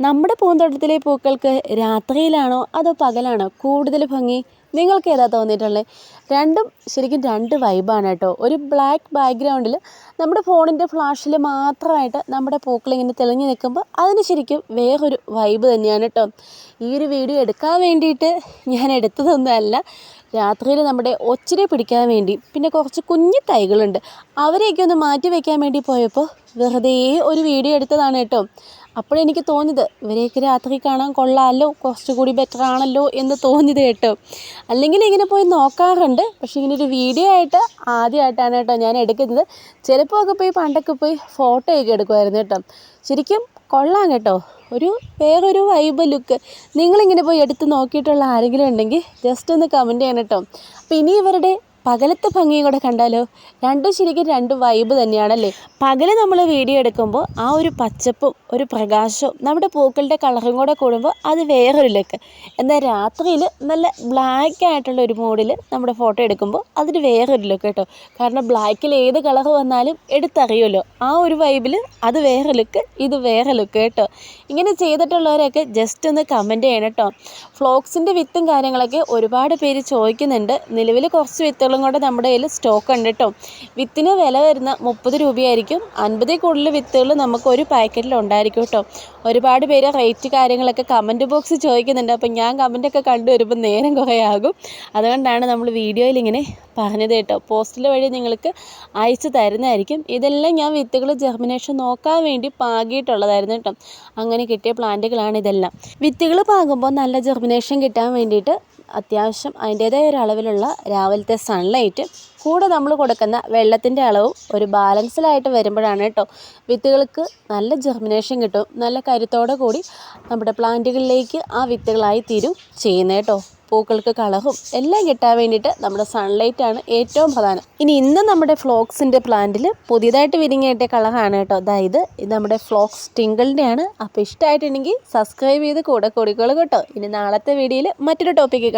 നമ്മുടെ പൂന്തോട്ടത്തിലെ പൂക്കൾക്ക് രാത്രിയിലാണോ അതോ പകലാണോ കൂടുതൽ ഭംഗി? നിങ്ങൾക്ക് ഏതാ തോന്നിയിട്ടുള്ളത്? രണ്ടും ശരിക്കും രണ്ട് വൈബാണ് കേട്ടോ. ഒരു ബ്ലാക്ക് ബാക്ക്ഗ്രൗണ്ടിൽ നമ്മുടെ ഫോണിന്റെ ഫ്ലാഷിൽ മാത്രമായിട്ട് നമ്മുടെ പൂക്കൾ ഇങ്ങനെ തെളിഞ്ഞു നിൽക്കുമ്പോൾ അതിന് ശരിക്കും വേറൊരു വൈബ് തന്നെയാണ് കേട്ടോ. ഈ ഒരു വീഡിയോ എടുക്കാൻ വേണ്ടിയിട്ട് ഞാൻ എടുത്തതൊന്നുമല്ല. രാത്രിയിൽ നമ്മുടെ ഒച്ചിനെ പിടിക്കാൻ വേണ്ടി പിന്നെ കുറച്ച് കുഞ്ഞു തൈകളുണ്ട്. അവരെയൊക്കെ ഒന്ന് മാറ്റി വയ്ക്കാൻ വേണ്ടി പോയപ്പോൾ വെറുതെ ഒരു വീഡിയോ എടുത്തതാണ് കേട്ടോ. അപ്പോഴെനിക്ക് തോന്നിയത് ഇവരെയൊക്കെ രാത്രി കാണാൻ കൊള്ളാമല്ലോ കുറച്ചുകൂടി ബെറ്റർ ആണല്ലോ എന്ന് തോന്നിയത് കേട്ടോ. അല്ലെങ്കിൽ ഇങ്ങനെ പോയി നോക്കാറുണ്ട് പക്ഷേ ഇങ്ങനെ ഒരു വീഡിയോ ആയിട്ട് ആദ്യമായിട്ടാണ് കേട്ടോ ഞാൻ എടുക്കുന്നത്. ചിലപ്പോൾ ഒക്കെ പോയി പണ്ടൊക്കെ പോയി ഫോട്ടോയൊക്കെ എടുക്കുമായിരുന്നു കേട്ടോ. ശരിക്കും കൊള്ളാം കേട്ടോ. ഒരു വേറൊരു വൈബ് ലുക്ക് നിങ്ങളിങ്ങനെ പോയി എടുത്ത് നോക്കിയിട്ടുള്ള ആരെങ്കിലും ഉണ്ടെങ്കിൽ ജസ്റ്റ് ഒന്ന് കമന്റ് ചെയ്യണം കേട്ടോ. അപ്പോൾ ഇനി ഇവരുടെ പകലത്തെ ഭംഗിയും കൂടെ കണ്ടാലോ? രണ്ടും ശരിക്കും രണ്ട് വൈബ് തന്നെയാണല്ലേ? പകൽ നമ്മൾ വീഡിയോ എടുക്കുമ്പോൾ ആ ഒരു പച്ചപ്പും ഒരു പ്രകാശവും നമ്മുടെ പൂക്കളുടെ കളറും കൂടെ കൂടുമ്പോൾ അത് വേറൊരു ലുക്ക് എന്നാൽ രാത്രിയിൽ നല്ല ബ്ലാക്ക് ആയിട്ടുള്ള ഒരു മോഡിൽ നമ്മുടെ ഫോട്ടോ എടുക്കുമ്പോൾ അതിന് വേറൊരു ലുക്ക് കേട്ടോ. കാരണം ബ്ലാക്കിൽ ഏത് കളർ വന്നാലും എടുത്തറിയുമല്ലോ. ആ ഒരു വൈബിൽ അത് വേറെ ലുക്ക് ഇത് വേറെ ലുക്ക് കേട്ടോ. ഇങ്ങനെ ചെയ്തിട്ടുള്ളവരൊക്കെ ജസ്റ്റ് ഒന്ന് കമന്റ് ചെയ്യണം കേട്ടോ. ഫ്ലോക്സിന്റെ വിത്തും കാര്യങ്ങളൊക്കെ ഒരുപാട് പേര് ചോദിക്കുന്നുണ്ട്. നിലവിൽ കുറച്ച് വിത്തുകളും കൂടെ നമ്മുടെ കയ്യിൽ സ്റ്റോക്ക് ഉണ്ട് കേട്ടോ വിത്തിന് വില വരുന്ന മുപ്പത് രൂപയായിരിക്കും. അൻപതിൽ കൂടുതൽ വിത്തുകൾ നമുക്ക് ഒരു പാക്കറ്റിൽ ഉണ്ടായിരിക്കും കേട്ടോ ഒരുപാട് പേര് റേറ്റ് കാര്യങ്ങളൊക്കെ കമന്റ് ബോക്സ് ചോദിക്കുന്നുണ്ട്. അപ്പം ഞാൻ കമന്റൊക്കെ കണ്ടു വരുമ്പോൾ നേരം കുറേ ആകും. അതുകൊണ്ടാണ് നമ്മൾ വീഡിയോയിൽ ഇങ്ങനെ പറഞ്ഞത് കേട്ടോ. പോസ്റ്റിൽ വഴി നിങ്ങൾക്ക് അയച്ചു തരുന്നതായിരിക്കും. ഇതെല്ലാം ഞാൻ വിത്തുകൾ ജെർമിനേഷൻ നോക്കാൻ വേണ്ടി പാകിയിട്ടുള്ളതായിരുന്നു കേട്ടോ അങ്ങനെ കിട്ടിയ പ്ലാന്റുകളാണ് ഇതെല്ലാം. വിത്തുകൾ പാകുമ്പോൾ നല്ല ജെർമിനേഷൻ കിട്ടാൻ വേണ്ടിയിട്ട് അത്യാവശ്യം അതിന്റേതായ ഒരു അളവിലുള്ള രാവിലത്തെ സൺലൈറ്റ് കൂടെ നമ്മൾ കൊടുക്കുന്ന വെള്ളത്തിന്റെ അളവും ഒരു ബാലൻസിലായിട്ട് വരുമ്പോഴാണ് കേട്ടോ. വിത്തുകൾക്ക് നല്ല ജെർമിനേഷൻ കിട്ടും. നല്ല കരുത്തോടെ കൂടി നമ്മുടെ പ്ലാന്റുകളിലേക്ക് ആ വിത്തുകളായി തീരും ചെയ്യുന്നത് കേട്ടോ. പൂക്കൾക്ക് കളറും എല്ലാം കിട്ടാൻ വേണ്ടിയിട്ട് നമ്മുടെ സൺലൈറ്റ് ആണ് ഏറ്റവും പ്രധാനം. ഇനി ഇന്ന് നമ്മുടെ ഫ്ലോക്സിന്റെ പ്ലാന്റിൽ പുതിയതായിട്ട് വിരിങ്ങേറ്റ കളറാണ് കേട്ടോ. അതായത് ഇത് നമ്മുടെ ഫ്ലോക്സ് ടിങ്കിളിന്റെയാണ് അപ്പോൾ ഇഷ്ടമായിട്ടുണ്ടെങ്കിൽ സബ്സ്ക്രൈബ് ചെയ്ത് കൂടെ കൂടിക്കോളൂ കേട്ടോ. ഇനി നാളത്തെ വീഡിയോയിൽ മറ്റൊരു ടോപ്പിക്ക്